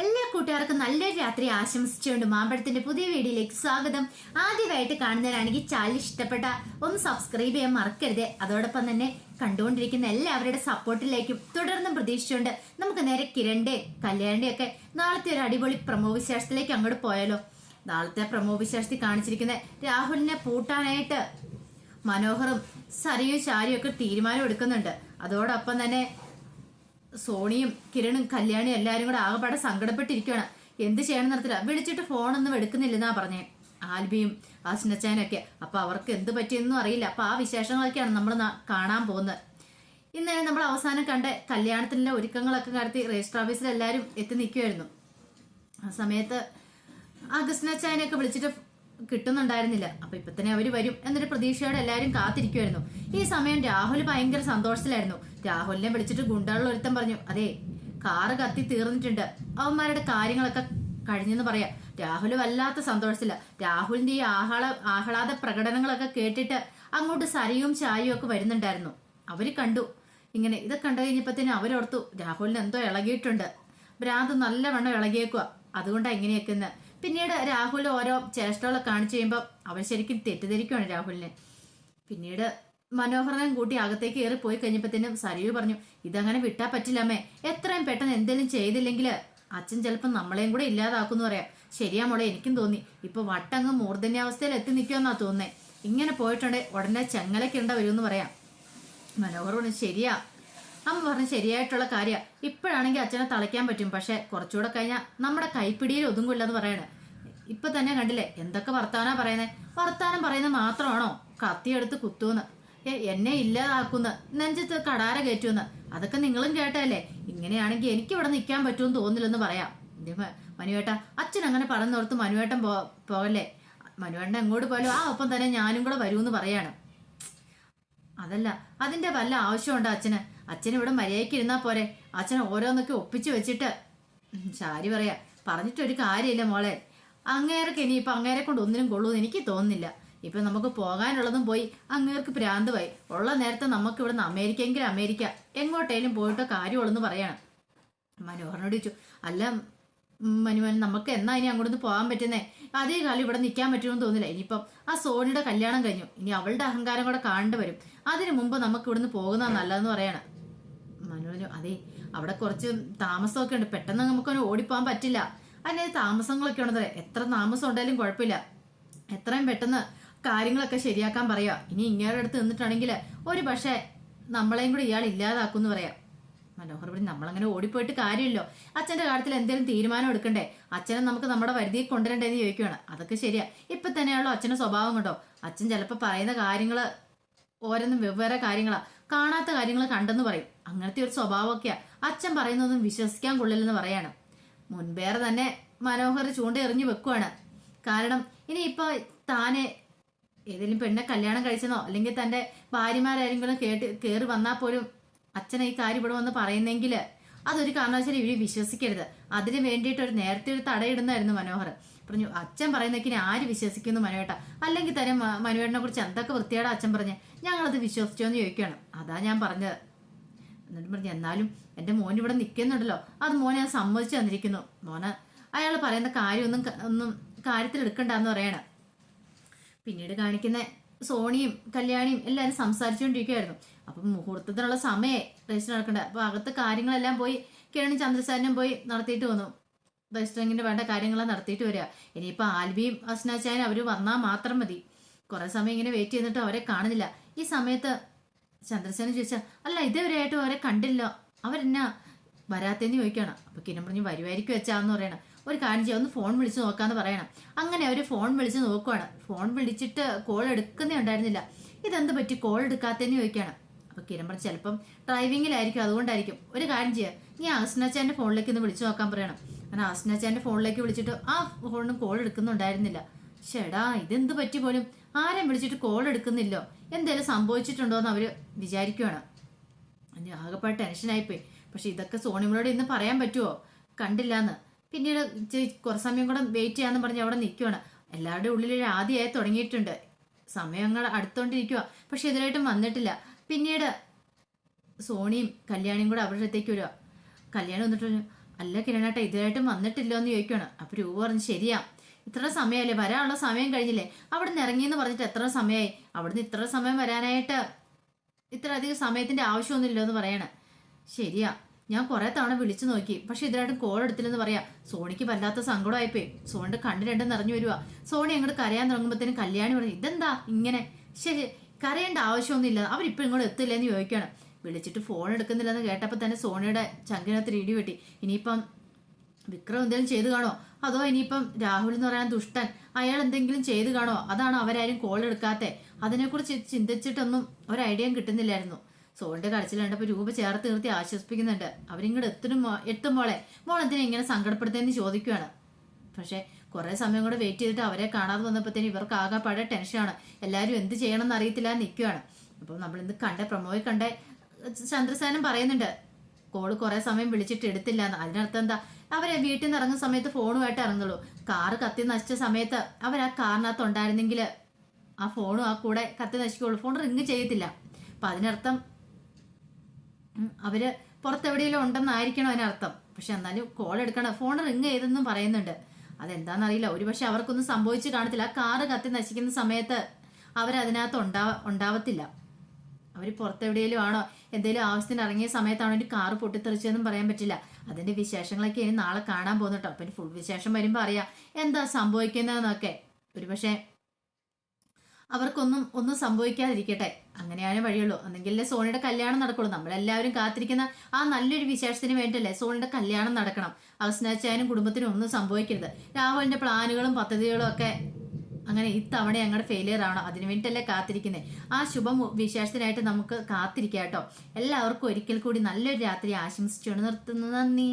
എല്ലാ കൂട്ടുകാർക്കും നല്ലൊരു രാത്രി ആശംസിച്ചുകൊണ്ട് മാമ്പഴത്തിന്റെ പുതിയ വീഡിയോയിലേക്ക് സ്വാഗതം. ആദ്യമായിട്ട് കാണുന്നവരാണെങ്കിൽ ചാനൽ ഇഷ്ടപ്പെട്ട ഒന്ന് സബ്സ്ക്രൈബ് ചെയ്യാൻ മറക്കരുത്. അതോടൊപ്പം തന്നെ കണ്ടുകൊണ്ടിരിക്കുന്ന എല്ലാവരുടെ സപ്പോർട്ടിലേക്കും തുടർന്നും പ്രതീക്ഷിച്ചുകൊണ്ട് നമുക്ക് നേരെ കിരണ്ടെ കല്യാണിന്റെ ഒക്കെ നാളത്തെ ഒരു അടിപൊളി പ്രമോ വിശേഷത്തിലേക്ക് അങ്ങോട്ട് പോയാലോ. നാളത്തെ പ്രമോ വിശേഷത്തിൽ കാണിച്ചിരിക്കുന്ന രാഹുലിനെ പൂട്ടാനായിട്ട് മനോഹറും സരിയും ശാരിയും ഒക്കെ തീരുമാനം എടുക്കുന്നുണ്ട്. അതോടൊപ്പം തന്നെ സോണിയും കിരണും കല്യാണിയും എല്ലാരും കൂടെ ആകെപ്പാടെ സങ്കടപ്പെട്ടിരിക്കുകയാണ് എന്ത് ചെയ്യണം നടത്തില്ല വിളിച്ചിട്ട് ഫോണൊന്നും എടുക്കുന്നില്ലെന്നാ പറഞ്ഞേ. ആൽബിയും ആസ്നച്ചാനൊക്കെ അപ്പൊ അവർക്ക് എന്ത് പറ്റിയെന്നും അറിയില്ല. അപ്പൊ ആ വിശേഷങ്ങളൊക്കെയാണ് നമ്മൾ കാണാൻ പോകുന്നത്. ഇന്നലെ നമ്മൾ അവസാനം കണ്ട കല്യാണത്തിന്റെ ഒരുക്കങ്ങളൊക്കെ നടത്തി രജിസ്റ്റർ ഓഫീസിൽ എല്ലാവരും എത്തി നിൽക്കുമായിരുന്നു ആ സമയത്ത് അഗസ്റ്റിനച്ചായനെയൊക്കെ വിളിച്ചിട്ട് കിട്ടുന്നുണ്ടായിരുന്നില്ല. അപ്പൊ ഇപ്പൊ തന്നെ അവർ വരും എന്നൊരു പ്രതീക്ഷയോടെ എല്ലാവരും കാത്തിരിക്കുമായിരുന്നു ഈ സമയം രാഹുൽ ഭയങ്കര സന്തോഷത്തിലായിരുന്നു. രാഹുലിനെ വിളിച്ചിട്ട് ഗുണ്ടകളിൽ ഒരുത്തം പറഞ്ഞു അതെ കാറ് കത്തി തീർന്നിട്ടുണ്ട്. അവന്മാരുടെ കാര്യങ്ങളൊക്കെ കഴിഞ്ഞെന്ന് പറയാം. രാഹുൽ വല്ലാത്ത സന്തോഷത്തില്ല രാഹുലിന്റെ ഈ ആഹ്ലാ ആഹ്ലാദ പ്രകടനങ്ങളൊക്കെ കേട്ടിട്ട് അങ്ങോട്ട് സരിയും ചായയും ഒക്കെ വരുന്നുണ്ടായിരുന്നു. അവർ കണ്ടു. ഇങ്ങനെ ഇത് കണ്ടു കഴിഞ്ഞപ്പത്തേനും അവരോർത്തു രാഹുലിന് എന്തോ ഇളകിയിട്ടുണ്ട്. ഭ്രാന്ത് നല്ലവണ്ണം ഇളകിയേക്കുക അതുകൊണ്ടാണ് ഇങ്ങനെയൊക്കെ പിന്നീട് രാഹുൽ ഓരോ ചേഷ്ടകളൊക്കെ കാണിച്ചു കഴിയുമ്പോൾ അവൻ ശരിക്കും തെറ്റിദ്ധരിക്കുകയാണ് രാഹുലിനെ. പിന്നീട് മനോഹരനും കൂട്ടി അകത്തേക്ക് കയറി പോയി കഴിഞ്ഞപ്പോഴത്തേനും സരിയു പറഞ്ഞു ഇതങ്ങനെ വിട്ടാ പറ്റില്ലമ്മേ എത്രയും പെട്ടെന്ന് എന്തെങ്കിലും ചെയ്തില്ലെങ്കിൽ അച്ഛൻ ചിലപ്പോൾ നമ്മളെയും കൂടെ ഇല്ലാതാക്കുമെന്ന് പറയാം. ശരിയാ മോളെ എനിക്കും തോന്നി. ഇപ്പൊ വട്ടങ്ങ് മൂർധന്യാവസ്ഥയിൽ എത്തി നിൽക്കുമെന്നാ തോന്നേ ഇങ്ങനെ പോയിട്ടുണ്ടെ ഉടനെ ചെങ്ങലക്കുണ്ട വരുമെന്ന് പറയാം. മനോഹർ പറഞ്ഞു ശരിയാ. അമ്മ പറഞ്ഞ ശരിയായിട്ടുള്ള കാര്യം ഇപ്പോഴാണെങ്കിൽ അച്ഛനെ തളയ്ക്കാൻ പറ്റും. പക്ഷെ കുറച്ചുകൂടെ കഴിഞ്ഞാൽ നമ്മുടെ കൈപ്പിടിയിൽ ഒതുങ്ങില്ലെന്ന് പറയണേ. ഇപ്പൊ തന്നെ കണ്ടില്ലേ? എന്തൊക്കെ വർത്താനാ പറയുന്നത് വർത്താനം പറയുന്നത് മാത്രമാണോ? കത്തിയെടുത്ത് കുത്തൂന്ന് എന്നെ ഇല്ലാതാക്കുന്ന്. നെഞ്ചത്ത് കടാര കയറ്റുമെന്ന്. അതൊക്കെ നിങ്ങളും കേട്ടല്ലേ ഇങ്ങനെയാണെങ്കിൽ എനിക്ക് ഇവിടെ നിൽക്കാൻ പറ്റുമെന്ന് തോന്നില്ലെന്ന് പറയാം. മനുവേട്ട അച്ഛൻ അങ്ങനെ പറഞ്ഞോർത്ത് മനുവേട്ടൻ പോ പോകല്ലേ? മനുവേട്ടൻ എങ്ങോട്ട് പോയാലും ആ ഒപ്പം തന്നെ ഞാനും കൂടെ വരൂന്ന് പറയാണ്. അതല്ല അതിന്റെ വല്ല ആവശ്യമുണ്ടോ അച്ഛന്? അച്ഛൻ ഇവിടെ മര്യാദയ്ക്ക് ഇരുന്നാ പോരെ. അച്ഛൻ ഓരോന്നൊക്കെ ഒപ്പിച്ചു വെച്ചിട്ട്. ചാരി പറയാ. പറഞ്ഞിട്ടൊരു കാര്യമില്ല മോളെ. അങ്ങേർക്ക് ഇനിയിപ്പൊ അങ്ങേരെ കൊണ്ട് ഒന്നിനും കൊള്ളൂന്ന് എനിക്ക് തോന്നുന്നില്ല. ഇപ്പൊ നമുക്ക് പോകാനുള്ളതും പോയി അങ്ങേർക്ക് പ്രാന്തമായി. ഉള്ള നേരത്തെ നമുക്ക് ഇവിടുന്ന് അമേരിക്കയെങ്കിലും അമേരിക്ക. എങ്ങോട്ടേലും പോയിട്ടോ കാര്യമുള്ളെന്ന് പറയണം. മനോഹരനോട് ചോദിച്ചു. അല്ല മനുമൻ നമുക്ക് എന്നാ ഇനി അങ്ങോട്ടൊന്ന് പോകാൻ പറ്റുന്നേ? അതേ കാലം ഇവിടെ നിൽക്കാൻ പറ്റുമെന്ന് തോന്നില്ല. ഇനിയിപ്പം ആ സോണിയുടെ കല്യാണം കഴിഞ്ഞു. ഇനി അവളുടെ അഹങ്കാരം കൂടെ കാണേണ്ടി വരും. അതിനു മുമ്പ് നമുക്ക് ഇവിടുന്ന് പോകുന്ന നല്ലതെന്ന് പറയണം. മനു പറഞ്ഞു അതെ അവിടെ കുറച്ച് താമസമൊക്കെ ഉണ്ട്. പെട്ടെന്ന് നമുക്കൊന്ന് ഓടിപ്പോകാൻ പറ്റില്ല. അതിന് താമസങ്ങളൊക്കെ ഉണ്ടത് എത്ര താമസം ഉണ്ടായാലും കുഴപ്പമില്ല. എത്രയും പെട്ടെന്ന് കാര്യങ്ങളൊക്കെ ശരിയാക്കാൻ പറയാ. ഇനി ഇങ്ങയുടെ അടുത്ത് നിന്നിട്ടാണെങ്കിൽ ഒരു പക്ഷേ നമ്മളെയും കൂടി ഇയാൾ ഇല്ലാതാക്കും എന്ന് പറയാം. മനോഹർ പറഞ്ഞു നമ്മളങ്ങനെ ഓടിപ്പോയിട്ട് കാര്യമില്ലോ അച്ഛന്റെ കാര്യത്തിൽ എന്തെങ്കിലും തീരുമാനം എടുക്കണ്ടേ? അച്ഛനെ നമുക്ക് നമ്മുടെ വരുതിയിൽ കൊണ്ടുവരണ്ടേന്ന് ചോദിക്കുകയാണ് അതൊക്കെ ശരിയാ. ഇപ്പൊ തന്നെയാണല്ലോ അച്ഛന്റെ സ്വഭാവം കൊണ്ടോ? അച്ഛൻ ചിലപ്പോൾ പറയുന്ന കാര്യങ്ങൾ ഓരോന്നും വെവ്വേറെ കാര്യങ്ങളാ. കാണാത്ത കാര്യങ്ങൾ കണ്ടെന്ന് പറയും. അങ്ങനത്തെ ഒരു സ്വഭാവമൊക്കെയാ. അച്ഛൻ പറയുന്നതൊന്നും വിശ്വസിക്കാൻ കൊള്ളില്ലെന്ന് പറയാണ്. മുൻപേറെ തന്നെ മനോഹർ ചൂണ്ട എറിഞ്ഞു വെക്കുവാണ്. കാരണം ഇനി ഇപ്പൊ താനെ ഏതെങ്കിലും പെണ്ണെ കല്യാണം കഴിച്ചെന്നോ അല്ലെങ്കിൽ തന്റെ ഭാര്യമാരാരെങ്കിലും കേട്ട് കയറി വന്നാൽ പോലും അച്ഛനെ ഈ കാര്യം ഇവിടെ വന്ന് പറയുന്നെങ്കിൽ അതൊരു കാരണവശാലും ഇവർ വിശ്വസിക്കരുത്. അതിന് വേണ്ടിയിട്ട് ഒരു നേരത്തെ ഒരു തടയിടുന്നായിരുന്നു മനോഹർ. പറഞ്ഞു അച്ഛൻ പറയുന്നേക്കിന് ആര് വിശ്വസിക്കുന്നു മനുവേട്ട. അല്ലെങ്കിൽ തന്നെ മനുവേട്ടനെ കുറിച്ച് എന്തൊക്കെ വൃത്തിയാടാ അച്ഛൻ പറഞ്ഞ്. ഞങ്ങളത് വിശ്വസിച്ചോ എന്ന് ചോദിക്കുകയാണ്. അതാ ഞാൻ പറഞ്ഞത്. എന്നിട്ട് പറഞ്ഞു എന്നാലും എന്റെ മോൻ ഇവിടെ നിൽക്കുന്നുണ്ടല്ലോ. അത് മോനെ ഞാൻ സമ്മതിച്ചു തന്നിരിക്കുന്നു. മോന് അയാൾ പറയുന്ന കാര്യമൊന്നും ഒന്നും കാര്യത്തിൽ എടുക്കണ്ടെന്ന് പറയണം. പിന്നീട് കാണിക്കുന്ന സോണിയും കല്യാണിയും എല്ലാവരും സംസാരിച്ചുകൊണ്ടിരിക്കുകയായിരുന്നു. അപ്പം മുഹൂർത്തത്തിനുള്ള സമയം രജിസ്റ്റർ നടക്കണ്ട അപ്പൊ അകത്ത് കാര്യങ്ങളെല്ലാം പോയി കിരണി ചന്ദ്രസാരനും പോയി നടത്തിയിട്ട് വന്നു. രജിസ്റ്ററിങ്ങിന്റെ വേണ്ട കാര്യങ്ങളെല്ലാം നടത്തിയിട്ട് വരിക. ഇനിയിപ്പോൾ ആൽബിയും അസ്നാച്ചായും അവർ വന്നാൽ മാത്രം മതി. കുറേ സമയം ഇങ്ങനെ വെയിറ്റ് ചെയ്തിട്ട് അവരെ കാണുന്നില്ല. ഈ സമയത്ത് ചന്ദ്രസേന ചോദിച്ചാൽ അല്ല ഇതുവരെയായിട്ടും അവരെ കണ്ടില്ല. അവരെന്നാ വരാത്തേന്ന് ചോദിക്കണം അപ്പൊ കിരൺ പറഞ്ഞു വരുമായിരിക്കും വെച്ചാന്ന് പറയണം. ഒരു കാര്യം ചെയ്യാം ഒന്ന് ഫോൺ വിളിച്ച് നോക്കാന്ന് പറയണം. അങ്ങനെ അവർ ഫോൺ വിളിച്ച് നോക്കുവാണ്. ഫോൺ വിളിച്ചിട്ട് കോൾ എടുക്കുന്നേ ഉണ്ടായിരുന്നില്ല. ഇതെന്ത് പറ്റി? കോൾ എടുക്കാത്തേന്ന് ചോദിക്കുകയാണ്. അപ്പോൾ കിരൺ പറഞ്ഞു ചിലപ്പം ഡ്രൈവിങ്ങിലായിരിക്കും അതുകൊണ്ടായിരിക്കും. ഒരു കാര്യം ചെയ്യാം. നീ അസ്നച്ചാന്റെ ഫോണിലേക്ക് ഒന്ന് വിളിച്ചു നോക്കാൻ പറയണം. അങ്ങനെ അസ്നച്ചാന്റെ ഫോണിലേക്ക് വിളിച്ചിട്ട് ആ ഫോണിന് കോൾ എടുക്കുന്നുണ്ടായിരുന്നില്ല. ഷെടാ ഇതെന്ത് പറ്റി പോലും? ആരെയും വിളിച്ചിട്ട് കോൾ എടുക്കുന്നില്ലോ? എന്തേലും സംഭവിച്ചിട്ടുണ്ടോ എന്ന് അവർ വിചാരിക്കുവാണ്. അതിന് ആകെപ്പാട് ടെൻഷനായിപ്പോയി പക്ഷെ ഇതൊക്കെ സോണിമോളോട് ഇന്ന് പറയാൻ പറ്റുമോ കണ്ടില്ലാന്ന്. പിന്നീട് ഇച്ചിരി കുറച്ച് സമയം കൂടെ വെയിറ്റ് ചെയ്യാന്ന് പറഞ്ഞ് അവിടെ നിൽക്കുവാണ് എല്ലാവരുടെ ഉള്ളിൽ ആദ്യമായി തുടങ്ങിയിട്ടുണ്ട്. സമയങ്ങൾ അടുത്തോണ്ടിരിക്കുക പക്ഷെ ഇതിലായിട്ടും വന്നിട്ടില്ല. പിന്നീട് സോണിയും കല്യാണിയും കൂടെ അവരുടെ അടുത്തേക്ക് വരിക കല്യാണം വന്നിട്ട് അല്ല കിരണേട്ട ഇതിനായിട്ടും വന്നിട്ടില്ലോ എന്ന് ചോദിക്കണം അപ്പൊ രൂപ പറഞ്ഞ് ശരിയാ. ഇത്ര സമയമല്ലേ വരാനുള്ള സമയം കഴിഞ്ഞില്ലേ? അവിടെ നിന്ന് ഇറങ്ങിയെന്ന് പറഞ്ഞിട്ട് എത്ര സമയമായി അവിടുന്ന് ഇത്ര സമയം വരാനായിട്ട് ഇത്ര അധികം സമയത്തിന്റെ ആവശ്യമൊന്നുമില്ലോ എന്ന് പറയണേ. ശരിയാ. ഞാൻ കുറെ തവണ വിളിച്ചു നോക്കി. പക്ഷെ ഇതിനായിട്ടും കോൾ എടുത്തില്ലെന്ന് പറയാം. സോണിക്ക് വല്ലാത്ത സങ്കടമായിപ്പോയി. സോണിന്റെ കണ്ണ് രണ്ടും നിറഞ്ഞു വരുവാ. സോണി അങ്ങോട്ട് കരയാൻ തുടങ്ങുമ്പോഴത്തേനും കല്യാണി പറഞ്ഞു ഇതെന്താ ഇങ്ങനെ? ശരി കരയേണ്ട ആവശ്യമൊന്നുമില്ല അവരിപ്പോൾ ഇങ്ങോട്ട് എത്തില്ലെന്ന് ചോദിക്കണം വിളിച്ചിട്ട് ഫോൺ എടുക്കുന്നില്ലെന്ന് കേട്ടപ്പോൾ തന്നെ സോണിയുടെ ചങ്കിനകത്ത് ഇടി വെട്ടി. ഇനിയിപ്പം വിക്രം എന്തെങ്കിലും ചെയ്തു കാണോ അതോ ഇനിയിപ്പം രാഹുൽ എന്ന് പറയാൻ ദുഷ്ടൻ അയാൾ എന്തെങ്കിലും ചെയ്തു കാണോ അതാണ് അവരാരും കോൾ എടുക്കാത്തെ. അതിനെക്കുറിച്ച് ചിന്തിച്ചിട്ടൊന്നും ഒരു ഐഡിയയും കിട്ടുന്നില്ലായിരുന്നു. സോണിന്റെ കടച്ചിൽ കണ്ടപ്പോൾ രൂപ ചേർത്ത് നിർത്തി ആശ്വസിപ്പിക്കുന്നുണ്ട്. അവരിങ്ങോട്ട് എത്തും എത്തുമ്പോളെ മോൾ എന്തിനാ ഇങ്ങനെ സങ്കടപ്പെടുത്തേന്ന് ചോദിക്കുകയാണ് പക്ഷേ കുറേ സമയം കൂടെ വെയിറ്റ് ചെയ്തിട്ട് അവരെ കാണാതെ വന്നപ്പോഴത്തേന് ഇവർക്ക് ആകെപ്പാടെ ടെൻഷനാണ് എല്ലാവരും എന്ത് ചെയ്യണമെന്ന് അറിയത്തില്ല നിൽക്കുകയാണ് അപ്പോൾ നമ്മൾ ഇന്ന് കണ്ട പ്രമോയെ കണ്ട ചന്ദ്രസേനൻ പറയുന്നുണ്ട് കോൾ കുറെ സമയം വിളിച്ചിട്ട് എടുത്തില്ല എന്ന് അതിനർത്ഥം എന്താ? അവരെ വീട്ടിൽ നിന്ന് ഇറങ്ങുന്ന സമയത്ത് ഫോണുമായിട്ട് ഇറങ്ങുള്ളൂ കാറ് കത്തി നശിച്ച സമയത്ത് അവർ ആ കാറിനകത്ത് ഉണ്ടായിരുന്നെങ്കിൽ ആ ഫോണും ആ കൂടെ കത്തി നശിക്കുള്ളൂ. ഫോൺ റിങ് ചെയ്യത്തില്ല. അപ്പൊ അതിനർത്ഥം അവർ പുറത്തെവിടെയെങ്കിലും ഉണ്ടെന്നായിരിക്കണം അതിനർത്ഥം. പക്ഷെ എന്നാലും കോൾ എടുക്കണം. ഫോൺ റിങ് ചെയ്തെന്നും പറയുന്നുണ്ട്. അതെന്താണെന്നറിയില്ല ഒരുപക്ഷെ അവർക്കൊന്നും സംഭവിച്ചു കാണത്തില്ല ആ കാറ് കത്തി നശിക്കുന്ന സമയത്ത് അവരതിനകത്ത് ഉണ്ടാവ ഉണ്ടാവത്തില്ല. അവർ പുറത്തെവിടെയെങ്കിലും ആണോ? എന്തെങ്കിലും ആവശ്യത്തിന് ഇറങ്ങിയ സമയത്താണോ ഒരു കാറ് പൊട്ടിത്തെറിച്ചതെന്നും പറയാൻ പറ്റില്ല. അതിന്റെ വിശേഷങ്ങളൊക്കെ ഇനി നാളെ കാണാൻ പോകുന്നുട്ടോ. അപ്പം ഫുൾ വിശേഷം വരുമ്പോൾ അറിയാം എന്താ സംഭവിക്കുന്നതെന്നൊക്കെ. ഒരുപക്ഷെ അവർക്കൊന്നും ഒന്നും സംഭവിക്കാതിരിക്കട്ടെ. അങ്ങനെയാണ് വഴിയുള്ളൂ. അല്ലെങ്കിൽ സോണിയുടെ കല്യാണം നടക്കുള്ളൂ. നമ്മളെല്ലാവരും കാത്തിരിക്കുന്ന ആ നല്ലൊരു വിശേഷത്തിന് വേണ്ടിയല്ലേ സോണിയുടെ കല്യാണം നടക്കണം. അവസ്നാച്ചാനും കുടുംബത്തിനും ഒന്നും സംഭവിക്കരുത്. രാഹുലിന്റെ പ്ലാനുകളും പദ്ധതികളും ഒക്കെ അങ്ങനെ ഇത്തവണ ഞങ്ങളുടെ ഫെയിലിയർ ആണോ? അതിനു വേണ്ടിയിട്ടല്ലേ കാത്തിരിക്കുന്നത് ആ ശുഭ വിശേഷത്തിനായിട്ട് നമുക്ക് കാത്തിരിക്കാം കേട്ടോ എല്ലാവർക്കും ഒരിക്കൽ കൂടി നല്ലൊരു രാത്രി ആശംസിച്ചുകൊണ്ട് നിർത്തുന്നു. നന്ദി.